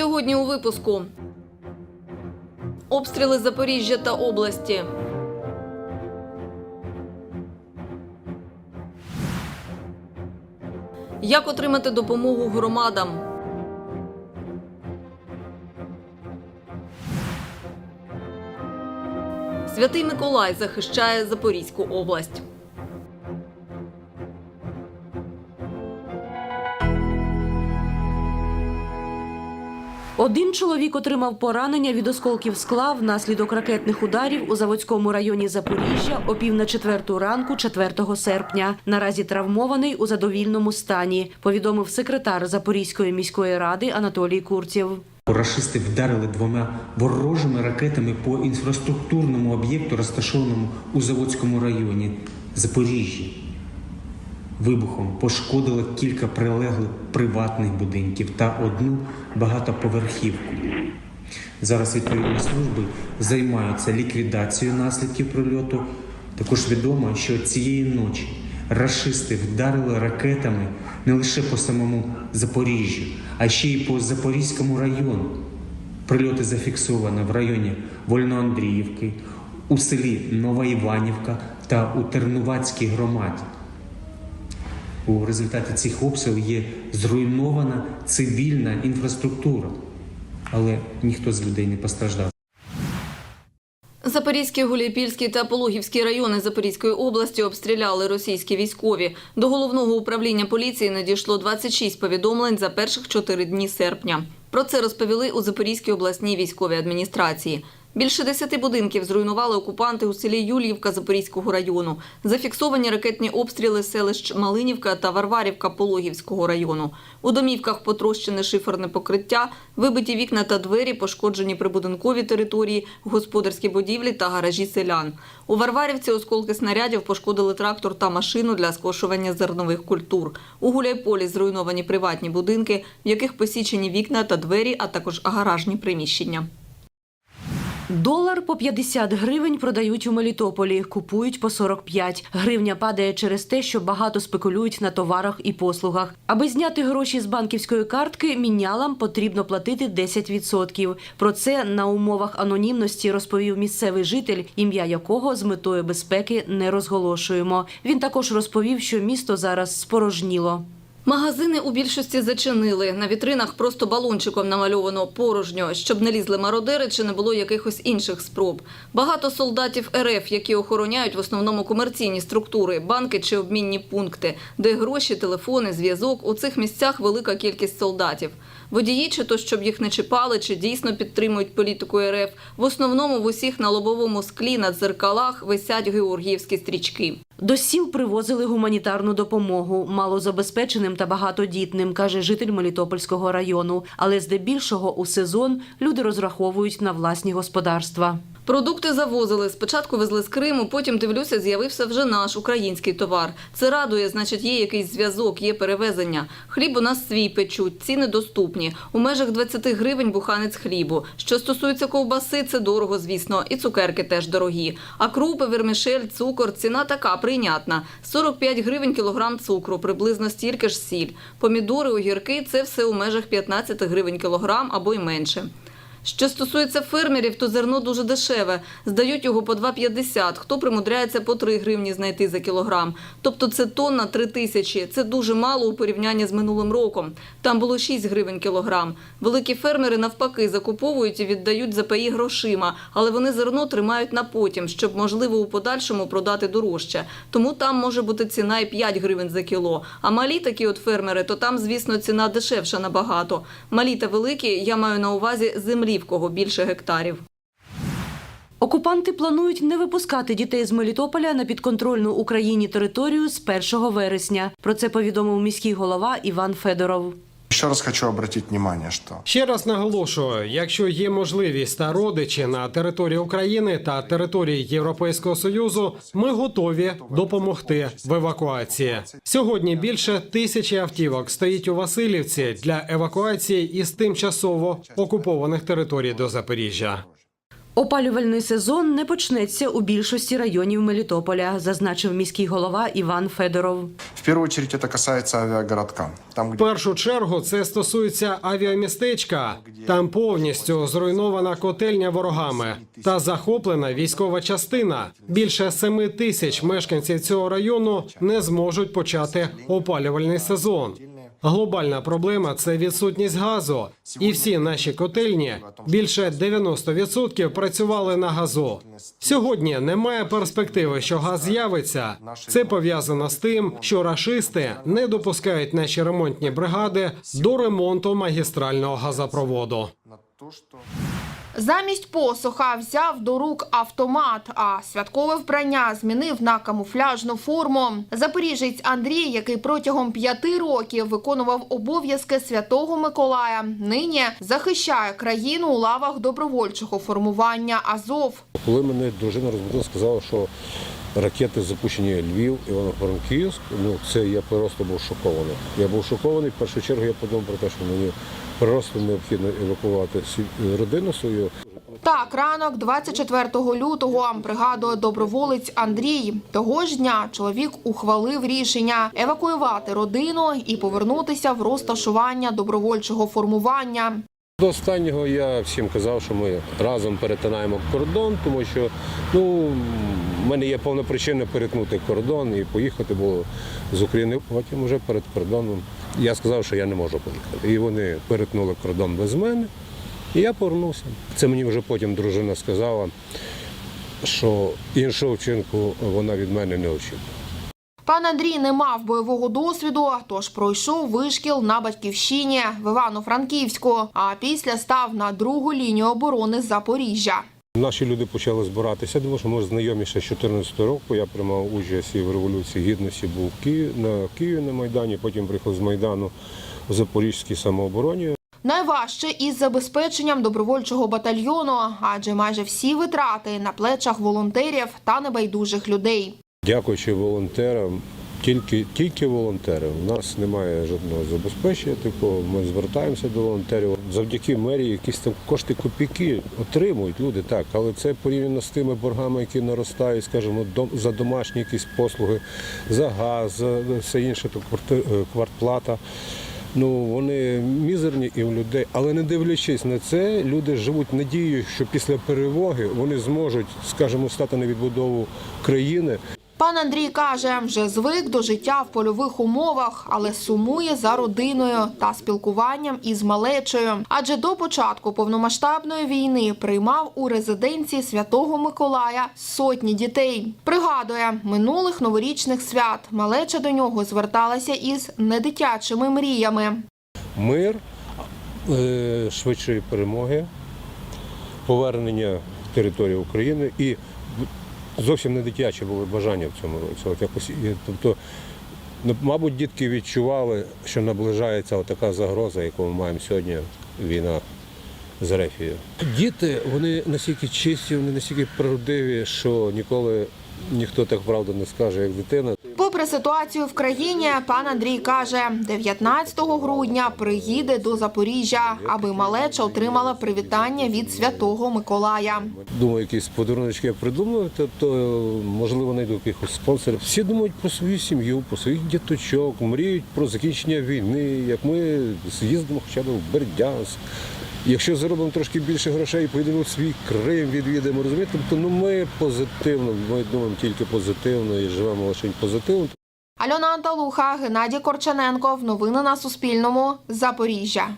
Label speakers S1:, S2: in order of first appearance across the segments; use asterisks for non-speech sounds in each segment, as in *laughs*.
S1: Сьогодні у випуску обстріли Запоріжжя та області. Як отримати допомогу громадам? Святий Миколай захищає Запорізьку область.
S2: Один чоловік отримав поранення від осколків скла внаслідок ракетних ударів у Заводському районі Запоріжжя о пів на четверту ранку 4 серпня. Наразі травмований у задовільному стані, повідомив секретар Запорізької міської ради Анатолій Курців.
S3: Рашисти вдарили двома ворожими ракетами по інфраструктурному об'єкту, розташованому у Заводському районі Запоріжжя. Вибухом пошкодило кілька прилеглих приватних будинків та одну багатоповерхівку. Зараз відповідні служби займаються ліквідацією наслідків прильоту. Також відомо, що цієї ночі рашисти вдарили ракетами не лише по самому Запоріжжю, а ще й по Запорізькому району. Прильоти зафіксовано в районі Вольноандріївки, у селі Нова Іванівка та у Тернувацькій громаді. У результаті цих обстрілів є зруйнована цивільна інфраструктура, але ніхто з людей не постраждав.
S1: Запорізький, Гуляйпільський та Пологівський райони Запорізької області обстріляли російські військові. До головного управління поліції надійшло 26 повідомлень за перших чотири дні серпня. Про це розповіли у Запорізькій обласній військовій адміністрації. Більше десяти будинків зруйнували окупанти у селі Юліївка Запорізького району. Зафіксовані ракетні обстріли селищ Малинівка та Варварівка Пологівського району. У домівках потрощене шиферне покриття, вибиті вікна та двері, пошкоджені прибудинкові території, господарські будівлі та гаражі селян. У Варварівці осколки снарядів пошкодили трактор та машину для скошування зернових культур. У Гуляйполі зруйновані приватні будинки, в яких посічені вікна та двері, а також гаражні приміщення.
S2: Долар по 50 гривень продають у Мелітополі, купують по 45. Гривня падає через те, що багато спекулюють на товарах і послугах. Аби зняти гроші з банківської картки, мінялам потрібно платити 10%. Про це на умовах анонімності розповів місцевий житель, ім'я якого з метою безпеки не розголошуємо. Він також розповів, що місто зараз спорожніло.
S1: Магазини у більшості зачинили. На вітринах просто балончиком намальовано порожньо, щоб не лізли мародери чи не було якихось інших спроб. Багато солдатів РФ, які охороняють в основному комерційні структури, банки чи обмінні пункти, де гроші, телефони, зв'язок. У цих місцях велика кількість солдатів. Водії, чи то щоб їх не чіпали, чи дійсно підтримують політику РФ. В основному в усіх на лобовому склі на дзеркалах висять георгіївські стрічки.
S2: До сіл привозили гуманітарну допомогу малозабезпеченим та багатодітним, каже житель Мелітопольського району. Але здебільшого у сезон люди розраховують на власні господарства.
S1: Продукти завозили. Спочатку везли з Криму, потім дивлюся, з'явився вже наш український товар. Це радує, значить, є якийсь зв'язок, є перевезення. Хліб у нас свій печуть, ціни доступні. У межах 20 гривень буханець хлібу. Що стосується ковбаси, це дорого, звісно, і цукерки теж дорогі. А крупи, вермішель, цукор, ціна така прийнятна. 45 гривень кілограм цукру, приблизно стільки ж сіль. Помідори, огірки – це все у межах 15 гривень кілограм або й менше. Що стосується фермерів, то зерно дуже дешеве. Здають його по 2,50, хто примудряється по 3 гривні знайти за кілограм. Тобто це тонна 3 тисячі. Це дуже мало у порівнянні з минулим роком. Там було 6 гривень кілограм. Великі фермери навпаки закуповують і віддають за паї грошима, але вони зерно тримають на потім, щоб можливо у подальшому продати дорожче. Тому там може бути ціна і 5 гривень за кіло. А малі такі от фермери, то там, звісно, ціна дешевша набагато. Малі та великі я маю на увазі землі, в кого більше гектарів.
S2: Окупанти планують не випускати дітей з Мелітополя на підконтрольну Україні територію з 1 вересня. Про це повідомив міський голова Іван Федоров.
S4: Еще раз хочу обратить внимание, що
S5: Ще раз наголошую: якщо є можливість та родичі на території України та території Європейського союзу, ми готові допомогти в евакуації. Сьогодні більше тисячі автівок стоїть у Васильівці для евакуації із тимчасово окупованих територій до Запоріжжя.
S2: Опалювальний сезон не почнеться у більшості районів Мелітополя, зазначив міський голова Іван Федоров.
S4: В первую очередь это касается авиагородка. Там,
S5: В першу чергу це стосується авіамістечка. Там повністю зруйнована котельня ворогами та захоплена військова частина. Більше семи тисяч мешканців цього району не зможуть почати опалювальний сезон. Глобальна проблема це відсутність газу, і всі наші котельні більше 90% працювали на газу. Сьогодні немає перспективи, що газ з'явиться. Це пов'язано з тим, що рашисти не допускають наші ремонтні бригади до ремонту магістрального газопроводу.
S6: Замість посоха взяв до рук автомат, а святкове вбрання змінив на камуфляжну форму. Запоріжець Андрій, який протягом п'яти років виконував обов'язки святого Миколая, нині захищає країну у лавах добровольчого формування Азов.
S7: Коли мене дружина розбудила, сказала, що ракети запущені Львів, Івано-Франківськ, ну це я просто був шокований. Я був шокований. В першу чергу я подумав про те, що мені просто необхідно евакувати родину свою.
S6: Так, ранок 24 лютого пригадує доброволець Андрій. Того ж дня чоловік ухвалив рішення евакуювати родину і повернутися в розташування добровольчого формування.
S7: До останнього я всім казав, що ми разом перетинаємо кордон, тому що ну, в мене є повна причина перетнути кордон і поїхати, бо з України потім вже перед кордоном. Я сказав, що я не можу поїхати. І вони перетнули кордон без мене, і я повернувся. Це мені вже потім дружина сказала, що іншого вчинку вона від мене не очікує.
S6: Пан Андрій не мав бойового досвіду, тож пройшов вишкіл на батьківщині в Івано-Франківську, а після став на другу лінію оборони Запоріжжя.
S7: Наші люди почали збиратися, тому що ми знайомі ще з 14 року. Я приймав участь і в Революції Гідності, був в Києві, на Києві на Майдані, потім приїхав з Майдану в Запорізькій самообороні.
S6: Найважче із забезпеченням добровольчого батальйону, адже майже всі витрати на плечах волонтерів та небайдужих людей.
S7: Дякуючи волонтерам, тільки, тільки волонтери. У нас немає жодного забезпечення такого. Ми звертаємося до волонтерів. Завдяки мерії якісь там кошти копійки отримують люди, так, але це порівняно з тими боргами, які наростають, скажімо, за домашні якісь послуги, за газ, за все інше, то е, квартплата. Ну, вони мізерні і в людей, але не дивлячись на це, люди живуть надією, що після перемоги вони зможуть, скажімо, стати на відбудову країни.
S6: Пан Андрій каже, вже звик до життя в польових умовах, але сумує за родиною та спілкуванням із малечею. Адже до початку повномасштабної війни приймав у резиденції Святого Миколая сотні дітей. Пригадує, минулих новорічних свят малеча до нього зверталася із недитячими мріями.
S7: Мир, е, швидшої перемоги, повернення території України і зовсім не дитячі були бажання в цьому році. Якось, тобто, ну, мабуть, дітки відчували, що наближається така загроза, яку ми маємо сьогодні, війна з Рефією. Діти, вони настільки чисті, вони настільки правдиві, що ніколи ніхто так правду не скаже, як дитина.
S6: Попри ситуацію в країні, пан Андрій каже, 19 грудня приїде до Запоріжжя, аби малеча отримала привітання від Святого Миколая.
S7: Думаю, якісь подарунки я придумав, тобто, можливо, знайду якихось спонсорів. Всі думають про свою сім'ю, про своїх діточок, мріють про закінчення війни, як ми з'їздимо хоча б в Бердянськ. Якщо заробимо трошки більше грошей, поїдемо в свій Крим, відвідаємо, розумієте? Тобто ну, ми позитивно, ми думаємо тільки позитивно і живемо лише позитивно.
S6: Альона Анталуха, Геннадій Корчененко. Новини на Суспільному. Запоріжжя.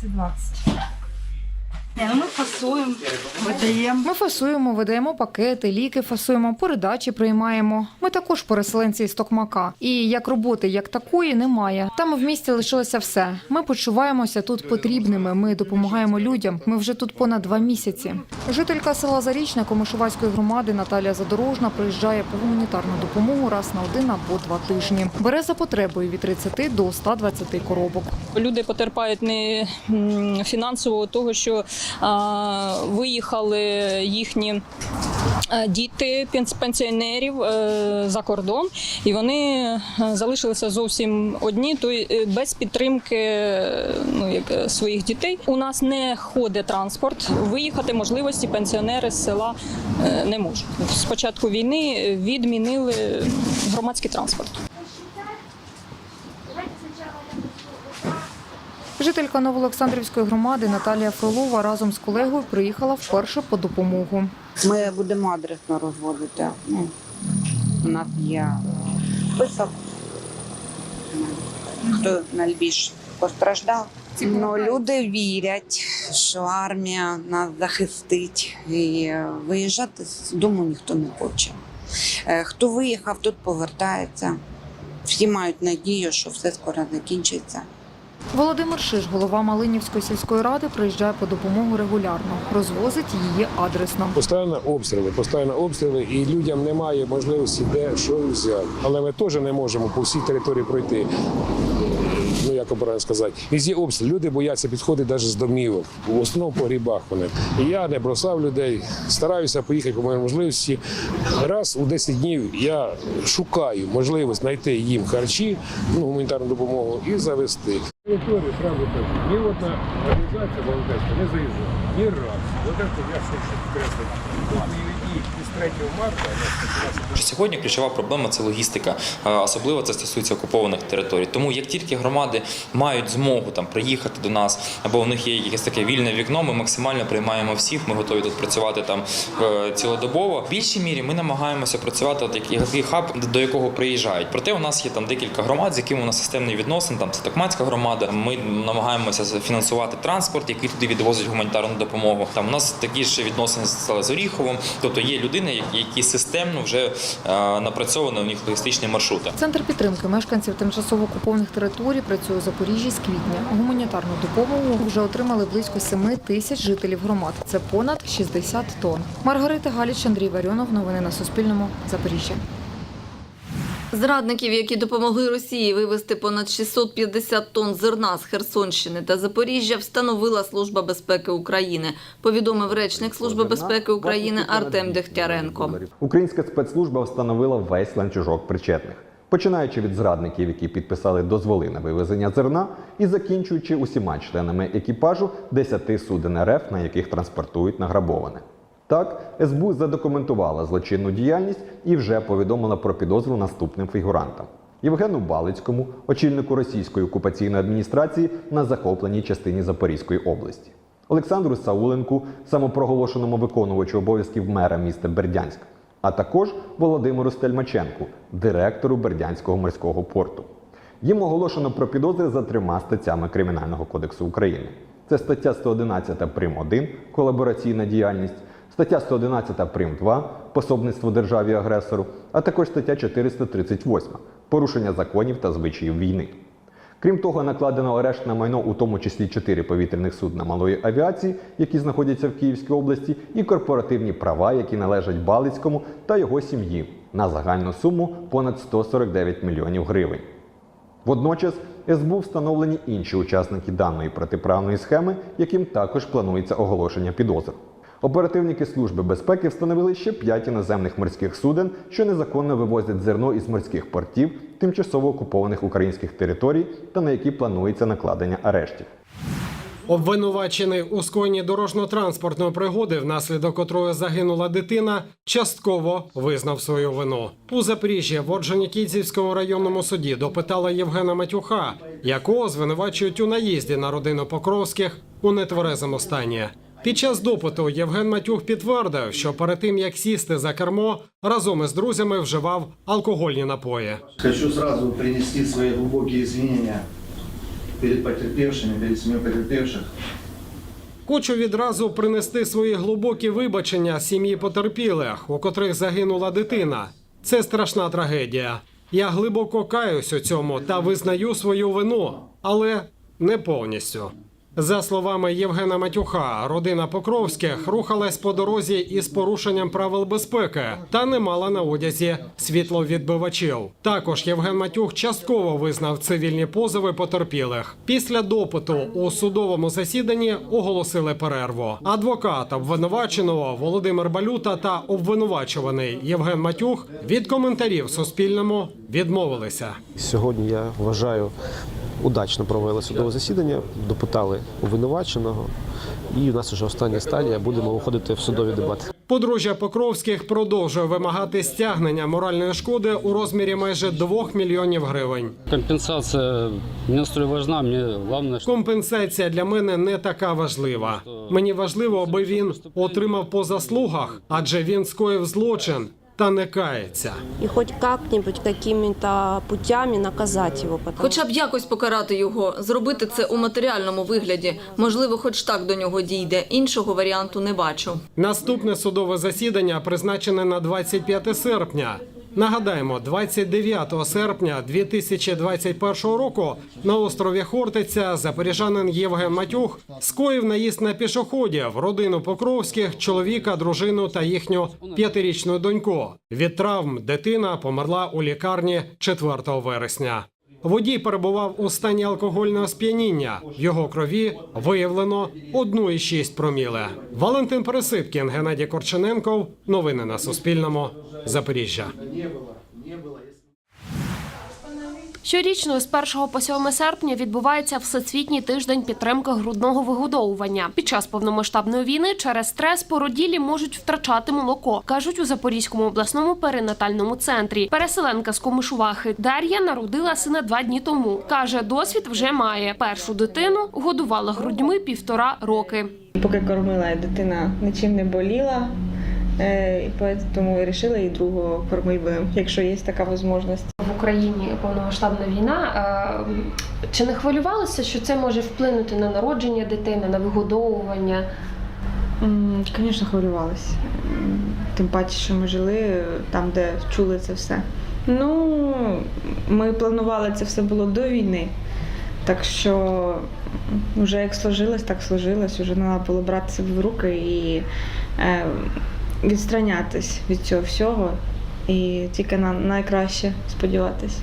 S8: Це 20. Ні, ну ми фасуємо, видаємо.
S9: Ми фасуємо, видаємо пакети, ліки фасуємо, передачі приймаємо. Ми також переселенці з Токмака. І як роботи, як такої, немає. Там в місті лишилося все. Ми почуваємося тут потрібними. Ми допомагаємо людям. Ми вже тут понад два місяці. Жителька села Зарічне Комишувацької громади Наталія Задорожна приїжджає по гуманітарну допомогу раз на один або два тижні. Бере за потребою від 30 до 120 коробок.
S10: Люди потерпають не фінансово того, що виїхали їхні е, діти пенс- пенсіонерів е, за кордон, і вони е, залишилися зовсім одні, то без підтримки ну, як, своїх дітей. У нас не ходить транспорт. Виїхати можливості пенсіонери з села не можуть. З початку війни відмінили громадський транспорт.
S9: Жителька Новоолександрівської громади Наталія Фролова разом з колегою приїхала вперше по допомогу.
S11: Ми будемо адресно розводити. Ну, у нас є список, хто найбільш постраждав. Ну, люди вірять, що армія нас захистить, і виїжджати з дому ніхто не хоче. Е, Хто виїхав, тут повертається. Всі мають надію, що все скоро закінчиться.
S9: Володимир Шиш, голова Малинівської сільської ради, приїжджає по допомогу регулярно, розвозить її адресно.
S7: Постійно обстріли, постійно обстріли, і людям немає можливості де що взяти. Але ми теж не можемо по всій території пройти. Ну як правильно сказати, везде обстріл. Люди бояться підходити навіть з домівок. В основному по грібах вони. І я не бросав людей, стараюся поїхати по моїй можливості. Раз у 10 днів я шукаю можливість знайти їм харчі, ну, гуманітарну допомогу і завести. Територію сразу кажу, ні одна організація волонтерська не заїжджала. Ні раз. Вот это я. До бойові з 3 марта
S12: Сьогодні ключова проблема це логістика, особливо це стосується окупованих територій. Тому як тільки громади мають змогу там приїхати до нас, або у них є якесь таке вільне вікно, ми максимально приймаємо всіх. Ми готові тут працювати там е, цілодобово. В більшій мірі ми намагаємося працювати от як який хаб, до якого приїжджають. Проте у нас є там декілька громад, з якими у нас системний відносин. Там це Токмацька громада. Ми намагаємося фінансувати транспорт, який туди відвозить гуманітарну допомогу. Там у нас такі ж відносини стали з Оріховим. Тобто є людини, які системно вже е, напрацьовані у них логістичні маршрути.
S9: Центр підтримки мешканців тимчасово окупованих територій працює у Запоріжжі з квітня. Гуманітарну допомогу вже отримали близько 7 тисяч жителів громад. Це понад 60 тонн. Маргарита Галіч, Андрій Варіонов. Новини на Суспільному. Запоріжжя.
S1: Зрадників, які допомогли Росії вивезти понад 650 тонн зерна з Херсонщини та Запоріжжя, встановила Служба безпеки України. Повідомив речник Служби безпеки України Артем Дегтяренко.
S13: Українська спецслужба встановила весь ланцюжок причетних, починаючи від зрадників, які підписали дозволи на вивезення зерна, і закінчуючи усіма членами екіпажу 10 суден РФ, на яких транспортують награбоване. Так, СБУ задокументувала злочинну діяльність і вже повідомила про підозру наступним фігурантам. Євгену Балицькому, очільнику російської окупаційної адміністрації на захопленій частині Запорізької області, Олександру Сауленку, самопроголошеному виконувачу обов'язків мера міста Бердянськ, а також Володимиру Стельмаченку, директору Бердянського морського порту. Їм оголошено про підозри за трьома статтями Кримінального кодексу України. Це стаття 111 прим. 1 колабораційна діяльність, стаття 111 прим. 2 пособництво державі агресору, а також стаття 438 порушення законів та звичаїв війни. Крім того, накладено арешт на майно, у тому числі чотири повітряних судна малої авіації, які знаходяться в Київській області, і корпоративні права, які належать Балицькому та його сім'ї, на загальну суму понад 149 мільйонів гривень. Водночас СБУ встановлені інші учасники даної протиправної схеми, яким також планується оголошення підозр. Оперативники Служби безпеки встановили ще п'ять іноземних морських суден, що незаконно вивозять зерно із морських портів тимчасово окупованих українських територій та на які планується накладення арештів.
S5: Обвинувачений у скоєнні дорожньо-транспортної пригоди, внаслідок котрої загинула дитина, частково визнав свою вину. У Запоріжжі в Орджонікідзівському районному суді допитала Євгена Матюха, якого звинувачують у наїзді на родину Покровських у нетверезому стані. Під час допиту Євген Матюх підтвердив, що перед тим як сісти за кермо, разом із друзями вживав алкогольні напої.
S14: Хочу сразу принести свои глубокие извинения перед потерпевшими, перед семьей потерпевших.
S5: Хочу відразу принести свої глибокі вибачення сім'ї потерпілих, у котрих загинула дитина. Це страшна трагедія. Я глибоко каюсь у цьому та визнаю свою вину, але не повністю. За словами Євгена Матюха, родина Покровських рухалась по дорозі із порушенням правил безпеки та не мала на одязі світловідбивачів. Також Євген Матюх частково визнав цивільні позови потерпілих. Після допиту у судовому засіданні оголосили перерву. Адвокат обвинуваченого Володимир Балюта та обвинувачуваний Євген Матюх від коментарів Суспільному відмовилися.
S15: Сьогодні я вважаю, удачно провели судове засідання, допитали обвинуваченого, і у нас вже остання стадія. Будемо виходити в судові дебати.
S5: Подружжя Покровських продовжує вимагати стягнення моральної шкоди у розмірі майже 2 мільйонів гривень.
S16: Компенсация мне столь важна, мне главное, что
S5: Компенсація для мене не така важлива. Мені важливо, аби він отримав по заслугах, адже він скоїв злочин та не кається.
S8: І хоч як-небудь якими-то путями наказати його. Потому
S1: Хоча б якось покарати його, зробити це у матеріальному вигляді. Можливо, хоч так до нього дійде. Іншого варіанту не бачу.
S5: Наступне судове засідання призначене на 25 серпня. Нагадаємо, 29 серпня 2021 року на острові Хортиця запоріжанин Євген Матюх скоїв наїзд на пішоходів, родину Покровських, чоловіка, дружину та їхню п'ятирічну доньку. Від травм дитина померла у лікарні 4 вересня. Водій перебував у стані алкогольного сп'яніння. В його крові виявлено 1,6 проміле. Валентин Пересипкін, Геннадій Корчененков. Новини на Суспільному. Запоріжжя.
S17: Щорічно з 1 по 7 серпня відбувається Всесвітній тиждень підтримки грудного вигодовування. Під час повномасштабної війни через стрес породілі можуть втрачати молоко, кажуть у Запорізькому обласному перинатальному центрі. Переселенка з Комишувахи Дар'я народила сина два дні тому. каже, досвід вже має. Першу дитину годувала грудьми півтора роки.
S18: Поки кормила, дитина нічим не боліла, е, і тому вирішила і другого кормити якщо є така можливість.
S17: Україні повномасштабна війна. Чи не хвилювалися, що це може вплинути на народження дитини, на вигодовування?
S18: Звісно, хвилювалася. Тим паче, що ми жили там, де чули це все. Ну, ми планували це все було до війни. Так що вже як сложилось, так сложилось. Вже треба було брати себе в руки і е, відстранятись від цього всього. І тільки на найкраще сподіватись.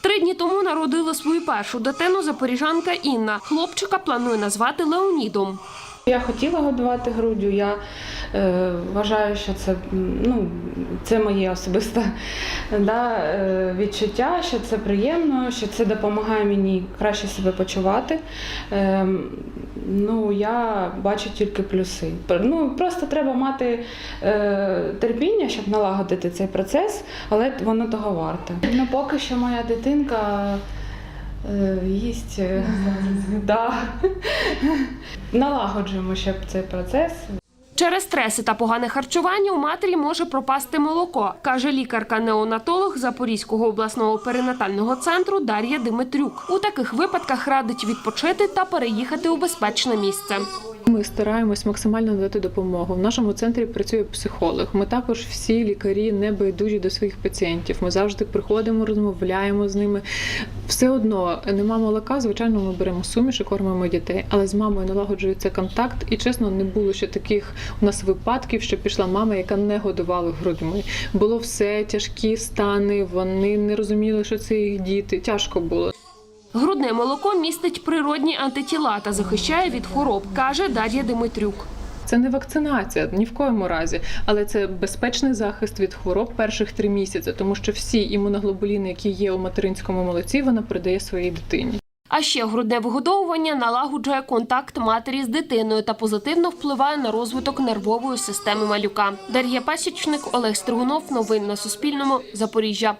S17: Три дні тому народила свою першу дитину запоріжанка Інна. Хлопчика планує назвати Леонідом.
S18: Я хотіла годувати груддю. Я е, вважаю, що це, ну, це моє особисте да, е, відчуття, що це приємно, що це допомагає мені краще себе почувати. Е, ну, я бачу тільки плюси. Ну, просто треба мати е, терпіння, щоб налагодити цей процес, але воно того варте. Ну, поки що моя дитинка. Е, Їсть е, *laughs* да. *laughs* налагоджуємо ще цей процес.
S17: Через стреси та погане харчування у матері може пропасти молоко, каже лікарка-неонатолог Запорізького обласного перинатального центру Дар'я Димитрюк. У таких випадках радить відпочити та переїхати у безпечне місце.
S19: Ми стараємось максимально надати допомогу. В нашому центрі працює психолог. Ми також всі лікарі не байдужі до своїх пацієнтів. Ми завжди приходимо, розмовляємо з ними. Все одно нема молока. Звичайно, ми беремо суміш і кормимо дітей, але з мамою налагоджується контакт. І чесно, не було ще таких у нас випадків, що пішла мама, яка не годувала грудьми. Було все тяжкі стани. Вони не розуміли, що це їх діти. Тяжко було.
S17: Грудне молоко містить природні антитіла та захищає від хвороб, каже Дар'я Димитрюк.
S19: Це не вакцинація ні в коєму разі, але це безпечний захист від хвороб перших три місяці, тому що всі імуноглобуліни, які є у материнському молоці, вона передає своїй дитині.
S17: А ще грудне вигодовування налагоджує контакт матері з дитиною та позитивно впливає на розвиток нервової системи малюка. Дар'я Пасічник, Олег Стригунов. Новини на Суспільному. Запоріжжя.